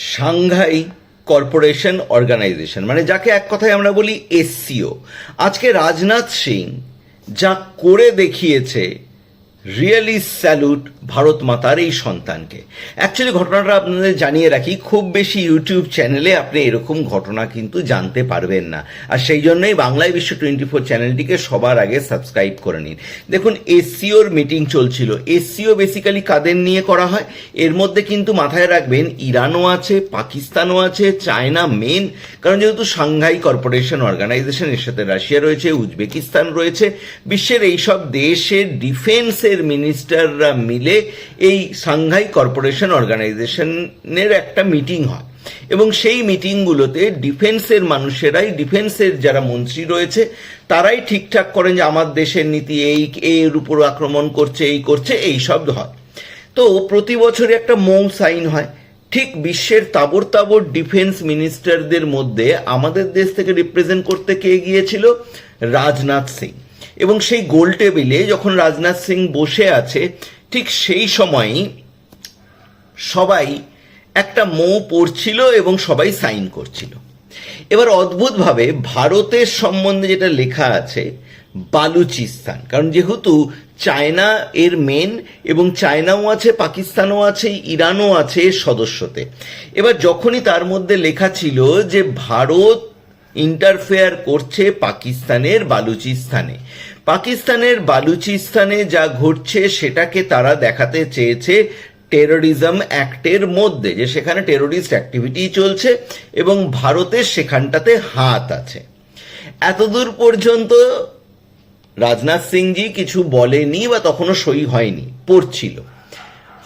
Shanghai corporation organisation মানে যাকে এক কথায় আমরা বলি এসসিও। আজকে রাজনাথ সিং যা করে দেখিয়েছে রিয়েলি স্যালুট ভারত মাতার এই সন্তানকে। অ্যাকচুয়ালি ঘটনাটা আপনাদের জানিয়ে রাখি, খুব বেশি ইউটিউব চ্যানেলে আপনি এরকম ঘটনা কিন্তু জানতে পারবেন না। আর সেই জন্যই বাংলায় বিশ্ব টোয়েন্টি ফোর চ্যানেলটিকে সবার আগে সাবস্ক্রাইব করে নিন। দেখুন এসসিওর মিটিং চলছিল। এসসিও বেসিক্যালি কাদের নিয়ে করা হয়? এর মধ্যে কিন্তু মাথায় রাখবেন, ইরানও আছে, পাকিস্তানও আছে, চায়না মেন কারণ যেহেতু সাংঘাই কর্পোরেশন অর্গানাইজেশন এর সাথে রাশিয়া রয়েছে, উজবেকিস্তান রয়েছে, বিশ্বের এইসব দেশের ডিফেন্সের মিনিস্টাররা মিলে এই সাংঘাই কর্পোরেশন অর্গানাইজেশনের একটা মিটিং হয়। এবং সেই মিটিংগুলোতে ডিফেন্সের মানুষেরাই ডিফেন্সের যারা মন্ত্রী রয়েছে, তারাই ঠিকঠাক করেন যে আমার দেশের নীতি এই, এর উপর আক্রমণ করছে, এই করছে, এই সব হয়। তো প্রতি বছরে একটা মৌ সাইন হয়। ঠিক বিশ্বের তাবর তাবর ডিফেন্স মিনিস্টারদের মধ্যে আমাদের দেশ থেকে রিপ্রেজেন্ট করতে কে গিয়েছিল? রাজনাথ সিং। এবং সেই গোল টেবিলে যখন রাজনাথ সিং বসে আছে, ঠিক সেই সময়ই সবাই একটা মৌ পড়ছিল এবং সবাই সাইন করছিল। এবার অদ্ভুতভাবে ভারতের সম্বন্ধে যেটা লেখা আছে, বালুচিস্তান। কারণ যেহেতু চায়না এর মেন এবং চায়নাও আছে, পাকিস্তানও আছে, ইরানও আছে সদস্যতে। এবার যখনই তার মধ্যে লেখা ছিল যে ভারত ইন্টারফেয়ার করছে পাকিস্তানের বালুচিস্তানে পাকিস্তানের বালুচিস্তানে যা ঘটছে সেটাকে তারা দেখাতে চেয়েছে টেরোরিজম অ্যাক্টের মধ্যে, যে সেখানে টেরোরিস্ট অ্যাক্টিভিটি চলছে এবং ভারতের সেখানটাতে হাত আছে। এতদূর পর্যন্ত রাজনাথ সিংজি কিছু বলেনি বা তখনও সই হয়নি, পড়ছিল।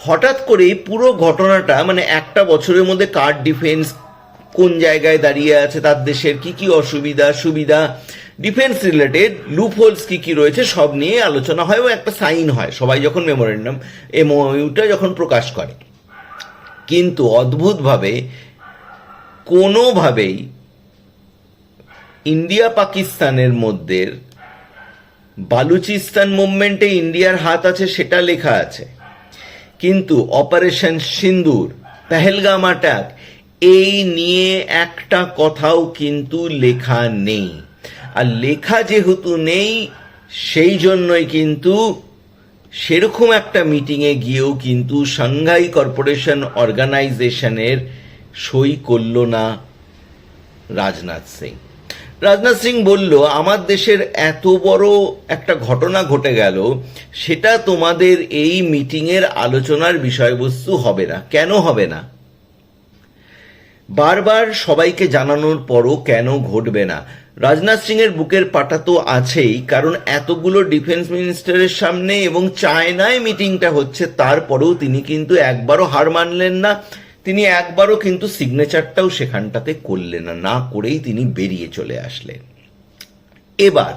হঠাৎ করেই পুরো ঘটনাটা মানে একটা বছরের মধ্যে কার ডিফেন্স কোন জায়গায় দাঁড়িয়ে আছে, তার দেশের কি কি অসুবিধা, সুবিধা ডিফেন্স রিলেটেড লুপ হোলস কি কি রয়েছে সব নিয়ে আলোচনা হয় এবং একটা সাইন হয়। সবাই যখন মেমোরেন্ডাম এমওইউটা যখন প্রকাশ করে। কিন্তু অদ্ভুতভাবে কোনোভাবেই ইন্ডিয়া পাকিস্তানের মধ্যে বালুচিস্তান মুভমেন্টে ইন্ডিয়ার হাত আছে, সেটা লেখা আছে। কিন্তু অপারেশন সিন্দুর, পেহেলগাম অ্যাটাক এই নিয়ে একটা কথাও কিন্তু লেখা নেই। আর লেখা যেহেতু নেই, সেই জন্যই কিন্তু সেরকম একটা মিটিংয়ে গিয়েও কিন্তু সাংঘাই কর্পোরেশন অর্গানাইজেশনের সই করল না রাজনাথ সিং। রাজনাথ সিং বলল, আমার দেশের এত বড় একটা ঘটনা ঘটে গেল, সেটা তোমাদের এই মিটিংয়ের আলোচনার বিষয়বস্তু হবে না। কেন হবে না? বারবার সবাইকে জানানোর পরও কেন ঘটবে না? রাজনাথ সিং এর বুকের পাটা তো আছেই, কারণ এতগুলো ডিফেন্স মিনিস্টারের সামনে এবং চায়নায় মিটিংটা হচ্ছে, তারপরেও তিনি কিন্তু একবারও হার মানলেন না। তিনি একবারও কিন্তু সিগনেচারটাও সেখানটাতে করলেন না না করেই তিনি বেরিয়ে চলে আসলেন। এবার,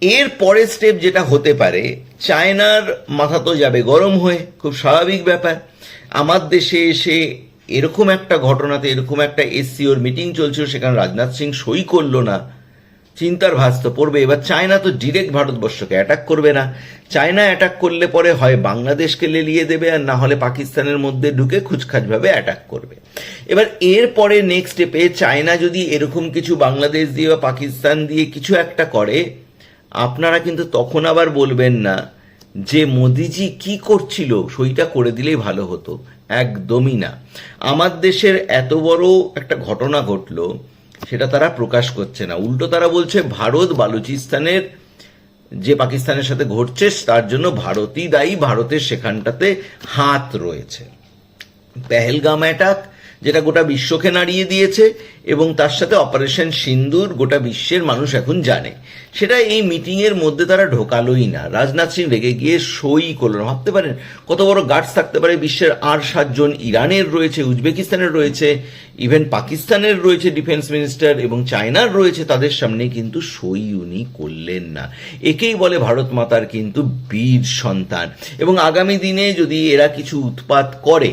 এর পরের স্টেপ যেটা হতে পারে, চায়নার মাথা তো যাবে গরম হয়ে, খুব স্বাভাবিক ব্যাপার। আমার দেশে এসে এরকম একটা ঘটনাতে, এরকম একটা এসসিওর মিটিং চলছিল সেখানে রাজনাথ সিং সই করল না। চিন্তার ভাস তো পড়বে। এবার চায়না তো ডিরেক্ট ভারতবর্ষকে অ্যাটাক করবে না। চায়না অ্যাটাক করলে পরে হয় বাংলাদেশকে লেলিয়ে দেবে আর না হলে পাকিস্তানের মধ্যে ঢুকে খুচখাচভাবে অ্যাটাক করবে। এবার এরপরে নেক্সট স্টেপে চায়না যদি এরকম কিছু বাংলাদেশ দিয়ে বা পাকিস্তান দিয়ে কিছু একটা করে, আপনারা কিন্তু তখন আবার বলবেন না যে মোদিজি কি করছিল, সইটা করে দিলেই ভালো হতো। একদমই না। আমার দেশের এত বড় একটা ঘটনা ঘটলো, সেটা তারা প্রকাশ করছে না। উল্টো তারা বলছে, ভারত বালুচিস্তানের যে পাকিস্তানের সাথে ঘটছে, তার জন্য ভারতই দায়ী, ভারতের সেখানটাতে হাত রয়েছে। পেহেলগাম অ্যাটাক যেটা গোটা বিশ্বকে নাড়িয়ে দিয়েছে এবং তার সাথে অপারেশন সিন্দুর গোটা বিশ্বের মানুষ এখন জানে। সেটা এই মিটিংয়ের মধ্যে তারা ঢোকালোই না। রাজনাথ সিং রেগে গিয়ে সই করল না। ভাবতে পারেন, কত বড় গার্ডস থাকতে পারে বিশ্বের আর সাতজন ইরানের রয়েছে, উজবেকিস্তানের রয়েছে ইভেন পাকিস্তানের রয়েছে ডিফেন্স মিনিস্টার এবং চায়নার রয়েছে তাদের সামনে কিন্তু সই উনি করলেন না। একেই বলে ভারত মাতার কিন্তু বীর সন্তান। এবং আগামী দিনে যদি এরা কিছু উৎপাত করে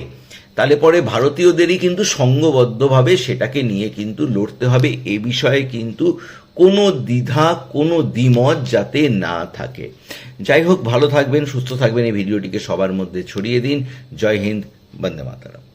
তাহলে পরে ভারতীয়দেরই কিন্তু সঙ্গবদ্ধভাবে সেটাকে নিয়ে কিন্তু লড়তে হবে। এ বিষয়ে কিন্তু কোনো দ্বিধা, কোনো দ্বিমত যাতে না থাকে। যাই হোক, ভালো থাকবেন, সুস্থ থাকবেন। এই ভিডিওটিকে সবার মধ্যে ছড়িয়ে দিন। জয় হিন্দ, বন্দে মাতারাম।